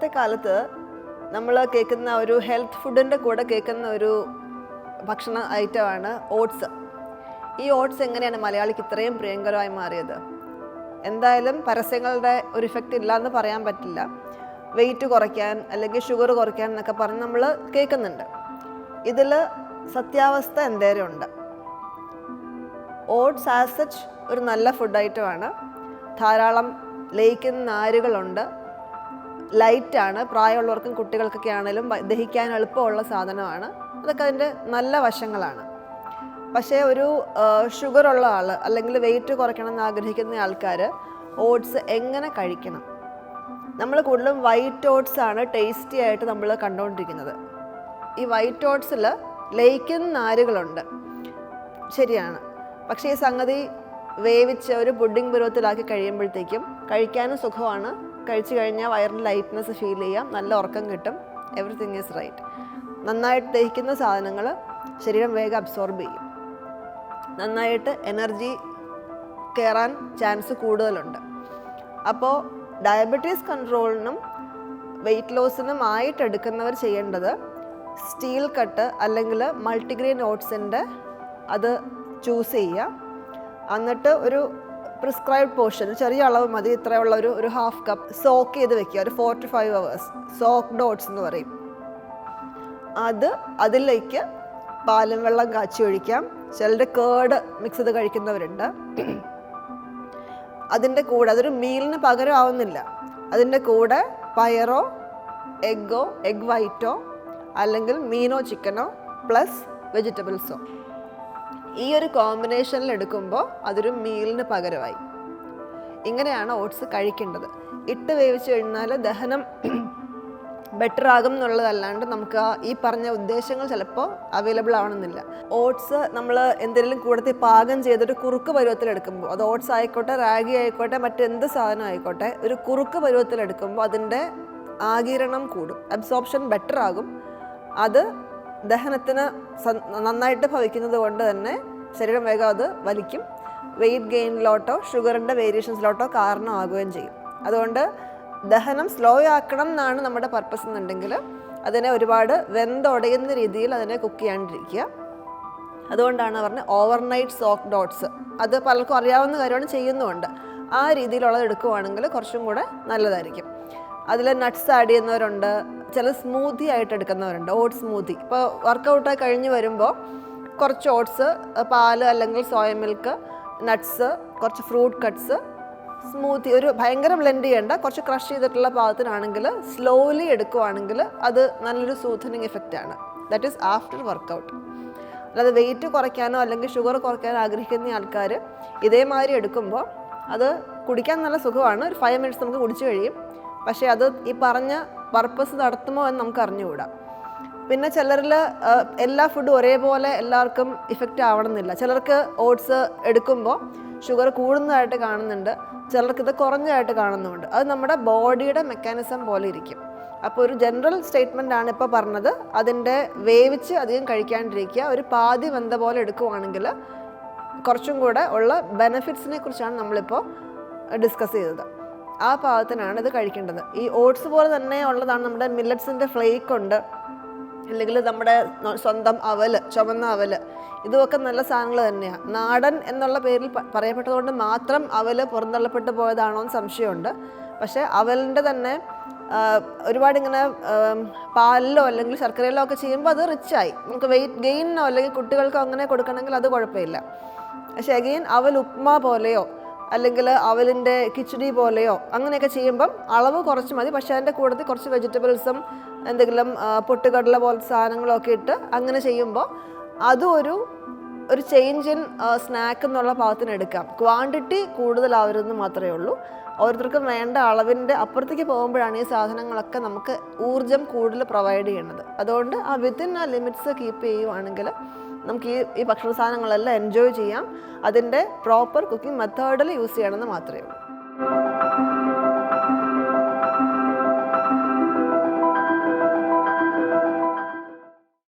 ഇപ്പോഴത്തെ കാലത്ത് നമ്മൾ കേൾക്കുന്ന ഒരു ഹെൽത്ത് ഫുഡിന്റെ കൂടെ കേൾക്കുന്ന ഒരു ഭക്ഷണ ഐറ്റമാണ് ഓട്സ്. ഈ ഓട്സ് എങ്ങനെയാണ് മലയാളിക്ക് ഇത്രയും പ്രിയങ്കരമായി മാറിയത്? എന്തായാലും പരസ്യങ്ങളുടെ ഒരു ഇഫക്റ്റ് ഇല്ല എന്ന് പറയാൻ പറ്റില്ല. വെയിറ്റ് കുറയ്ക്കാൻ അല്ലെങ്കിൽ ഷുഗർ കുറയ്ക്കാൻ എന്നൊക്കെ പറഞ്ഞ് നമ്മൾ കേൾക്കുന്നുണ്ട്. ഇതിൽ സത്യാവസ്ഥ എന്തേലും ഉണ്ട്? ഓട്സ് ആസ് സച്ച് ഒരു നല്ല ഫുഡ് ഐറ്റമാണ് ധാരാളം ലയിക്കുന്ന നാരുകളുണ്ട്. ലൈറ്റാണ് പ്രായമുള്ളവർക്കും കുട്ടികൾക്കൊക്കെ ആണെങ്കിലും ദഹിക്കാൻ എളുപ്പമുള്ള സാധനമാണ്. അതൊക്കെ അതിന്റെ നല്ല വശങ്ങളാണ്. പക്ഷേ ഒരു ഷുഗർ ഉള്ള ആൾ അല്ലെങ്കിൽ വെയിറ്റ് കുറയ്ക്കണം എന്ന് ആഗ്രഹിക്കുന്ന ആൾക്കാർ ഓട്സ് എങ്ങനെ കഴിക്കണം? നമ്മൾ കൂടുതലും വൈറ്റ് ഓട്സ് ആണ് ടേസ്റ്റി ആയിട്ട് നമ്മൾ കണ്ടുകൊണ്ടിരിക്കുന്നത്. ഈ വൈറ്റ് ഓട്സിൽ ലയിക്കുന്ന നാരുകളുണ്ട്. ശരിയാണ്. പക്ഷേ ഈ സംഗതി വേവിച്ച് ഒരു പുഡിംഗ് പരുവത്തിലാക്കി കഴിയുമ്പോഴത്തേക്കും കഴിക്കാനും സുഖമാണ് കഴിച്ചു കഴിഞ്ഞാൽ വയറിന് ലൈറ്റ്നെസ് ഫീൽ ചെയ്യാം. നല്ല ഉറക്കം കിട്ടും. എവറിത്തിങ് ഈസ് റൈറ്റ് നന്നായിട്ട് ദഹിക്കുന്ന സാധനങ്ങൾ ശരീരം വേഗം അബ്സോർബ് ചെയ്യും. നന്നായിട്ട് എനർജി കയറാൻ ചാൻസ് കൂടുതലുണ്ട്. അപ്പോൾ ഡയബറ്റീസ് കൺട്രോളിനും വെയിറ്റ് ലോസിനും ആയിട്ട് എടുക്കുന്നവർ ചെയ്യേണ്ടത് സ്റ്റീൽ കട്ട് അല്ലെങ്കിൽ മൾട്ടിഗ്രെയിൻ ഓട്സിന്റെ അത് ചൂസ് ചെയ്യുക. എന്നിട്ട് ഒരു പ്രിസ്ക്രൈബ്ഡ് പോർഷൻ ചെറിയ അളവ് മതി ഇത്രയുള്ള ഒരു ഒരു ഹാഫ് കപ്പ് സോക്ക് ചെയ്ത് വെക്കുക. ഒരു four to five hours soaked oats എന്ന് പറയും. അത് അതിലേക്ക് പാലും വെള്ളം കാച്ചി ഒഴിക്കാം. ചിലർ കേട് മിക്സ് ചെയ്ത് കഴിക്കുന്നവരുണ്ട്. അതിന്റെ കൂടെ അതൊരു മീലിന് പകരം ആവുന്നില്ല. അതിന്റെ കൂടെ പയറോ എഗ്ഗോ എഗ് വൈറ്റോ അല്ലെങ്കിൽ മീനോ ചിക്കനോ പ്ലസ് വെജിറ്റബിൾസോ ഈ ഒരു കോമ്പിനേഷനിൽ എടുക്കുമ്പോൾ അതൊരു മീലിന് പകരമായി. ഇങ്ങനെയാണ് ഓട്സ് കഴിക്കേണ്ടത്. ഇട്ട് വേവിച്ച് കഴിഞ്ഞാൽ ദഹനം ബെറ്റർ ആകും എന്നുള്ളതല്ലാണ്ട് നമുക്ക് ഈ പറഞ്ഞ ഉദ്ദേശങ്ങൾ ചിലപ്പോൾ അവൈലബിൾ ആവണമെന്നില്ല. ഓട്സ് നമ്മൾ എന്തെങ്കിലും കൂടത്തിൽ പാകം ചെയ്തൊരു കുറുക്ക് പരുവത്തിൽ എടുക്കുമ്പോൾ അത് ഓട്സ് ആയിക്കോട്ടെ റാഗി ആയിക്കോട്ടെ മറ്റെന്ത് സാധനം ആയിക്കോട്ടെ ഒരു കുറുക്ക് പരുവത്തിൽ എടുക്കുമ്പോൾ അതിന്റെ ആകിരണം കൂടും അബ്സോർപ്ഷൻ ബെറ്റർ ആകും. അത് ദഹനത്തിന് നന്നായിട്ട് ഭവിക്കുന്നത് കൊണ്ട് തന്നെ ശരീരം വേഗം അത് വലിക്കും. വെയിറ്റ് ഗെയിനിലോട്ടോ ഷുഗറിന്റെ വേരിയേഷൻസിലോട്ടോ കാരണമാകുകയും ചെയ്യും. അതുകൊണ്ട് ദഹനം സ്ലോ ആക്കണം എന്നാണ് നമ്മുടെ പർപ്പസ് എന്നുണ്ടെങ്കിൽ അതിനെ ഒരുപാട് വെന്തുടയുന്ന രീതിയിൽ അതിനെ കുക്ക് ചെയ്യാണ്ടിരിക്കുക. അതുകൊണ്ടാണ് പറഞ്ഞത് ഓവർനൈറ്റ് സോക്ക് ഡോട്ട്സ് അത് പലർക്കും അറിയാവുന്ന കാര്യമാണ് ചെയ്യുന്നുമുണ്ട്. ആ രീതിയിലുള്ളത് എടുക്കുവാണെങ്കിൽ കുറച്ചും കൂടെ നല്ലതായിരിക്കും. അതിൽ നട്ട്സ് ആഡ് ചെയ്യുന്നവരുണ്ട്. ചില സ്മൂത്തി ആയിട്ട് എടുക്കുന്നവരുണ്ട് ഓട്സ് സ്മൂത്തി ഇപ്പോൾ വർക്കൗട്ട് കഴിഞ്ഞ് വരുമ്പോൾ കുറച്ച് ഓട്സ് പാൽ അല്ലെങ്കിൽ സോയ മിൽക്ക് നട്ട്സ് കുറച്ച് ഫ്രൂട്ട് കട്ട്സ് സ്മൂത്തി ഒരു ഭയങ്കര ബ്ലെൻഡ് ചെയ്യേണ്ട കുറച്ച് ക്രഷ് ചെയ്തിട്ടുള്ള പാകത്തിനാണെങ്കിൽ സ്ലോലി എടുക്കുവാണെങ്കിൽ അത് നല്ലൊരു സൂഥനിങ് എഫക്റ്റ് ആണ്. ദാറ്റ് ഈസ് ആഫ്റ്റർ വർക്കൗട്ട് അല്ലാതെ വെയിറ്റ് കുറയ്ക്കാനോ അല്ലെങ്കിൽ ഷുഗർ കുറയ്ക്കാനോ ആഗ്രഹിക്കുന്ന ആൾക്കാർ ഇതേമാതിരി എടുക്കുമ്പോൾ അത് കുടിക്കാൻ നല്ല സുഖമാണ്. ഒരു ഫൈവ് മിനിറ്റ്സ് നമുക്ക് കുടിച്ചു കഴിയും. പക്ഷേ അത് ഈ പറഞ്ഞ പർപ്പസ് നടത്തുമോ എന്ന് നമുക്ക് അറിഞ്ഞുകൂടാ. പിന്നെ ചിലരിൽ എല്ലാ ഫുഡും ഒരേപോലെ എല്ലാവർക്കും ഇഫക്റ്റ് ആവണമെന്നില്ല. ചിലർക്ക് ഓട്സ് എടുക്കുമ്പോൾ ഷുഗർ കൂടുന്നതായിട്ട് കാണുന്നുണ്ട്. ചിലർക്ക് ഇത് കുറഞ്ഞതായിട്ട് കാണുന്നുണ്ട്. അത് നമ്മുടെ ബോഡിയുടെ മെക്കാനിസം പോലെ ഇരിക്കും. അപ്പോൾ ഒരു ജനറൽ സ്റ്റേറ്റ്മെന്റ് ആണ് ഇപ്പോൾ പറഞ്ഞത്. അതിന്റെ വേവിച്ച് അധികം കഴിക്കാണ്ടിരിക്കുക. ഒരു പാതി വെന്ത പോലെ എടുക്കുവാണെങ്കിൽ കുറച്ചും കൂടെ ഉള്ള ബെനഫിറ്റ്സിനെ കുറിച്ചാണ് നമ്മളിപ്പോൾ ഡിസ്കസ് ചെയ്തത്. ആ പാകത്തിനാണ് ഇത് കഴിക്കേണ്ടത്. ഈ ഓട്സ് പോലെ തന്നെ ഉള്ളതാണ് നമ്മുടെ മില്ലറ്റ്സിന്റെ ഫ്ലേക്ക് ഉണ്ട്. അല്ലെങ്കിൽ നമ്മുടെ സ്വന്തം അവൽ ചുമന്ന അവൽ ഇതുമൊക്കെ നല്ല സാധനങ്ങൾ തന്നെയാണ് നാടൻ എന്നുള്ള പേരിൽ പറയപ്പെട്ടതുകൊണ്ട് മാത്രം അവൽ പുറന്തള്ളപ്പെട്ടു പോയതാണോ എന്ന് സംശയമുണ്ട്. പക്ഷേ അവലിന്റെ തന്നെ ഒരുപാട് ഇങ്ങനെ പാലിലോ അല്ലെങ്കിൽ ശർക്കരയിലോ ഒക്കെ ചെയ്യുമ്പോൾ അത് റിച്ചായി നമുക്ക് വെയിറ്റ് ഗെയിനോ അല്ലെങ്കിൽ കുട്ടികൾക്കോ അങ്ങനെ കൊടുക്കണമെങ്കിൽ അത് കുഴപ്പമില്ല. പക്ഷേ അഗെയിൻ അവൽ ഉപ്മ പോലെയോ അല്ലെങ്കിൽ അവലിന്റെ കിച്ചടി പോലെയോ അങ്ങനെയൊക്കെ ചെയ്യുമ്പം അളവ് കുറച്ച് മതി. പക്ഷേ അതിന്റെ കൂട്ടത്തിൽ കുറച്ച് വെജിറ്റബിൾസും എന്തെങ്കിലും പൊട്ടുകടല പോലത്തെ സാധനങ്ങളൊക്കെ ഇട്ട് അങ്ങനെ ചെയ്യുമ്പോൾ അതും ഒരു ഒരു ചേഞ്ച് ഇൻ സ്നാക്ക് എന്നുള്ള പാകത്തിന് എടുക്കാം. ക്വാണ്ടിറ്റി കൂടുതലാവരുതെന്ന് മാത്രമേ ഉള്ളൂ. ഓരോരുത്തർക്കും വേണ്ട അളവിന്റെ അപ്പുറത്തേക്ക് പോകുമ്പോഴാണ് ഈ സാധനങ്ങളൊക്കെ നമുക്ക് ഊർജം കൂടുതൽ പ്രൊവൈഡ് ചെയ്യുന്നത്. അതുകൊണ്ട് ആ വിത്തിൻ ആ ലിമിറ്റ്സ് കീപ്പ് ചെയ്യുവാണെങ്കിൽ നമുക്ക് ഈ ഈ ഭക്ഷണ സാധനങ്ങളെല്ലാം എൻജോയ് ചെയ്യാം. അതിന്റെ പ്രോപ്പർ കുക്കിംഗ് മെത്തേഡിൽ യൂസ് ചെയ്യണമെന്ന് മാത്രമേ ഉള്ളൂ.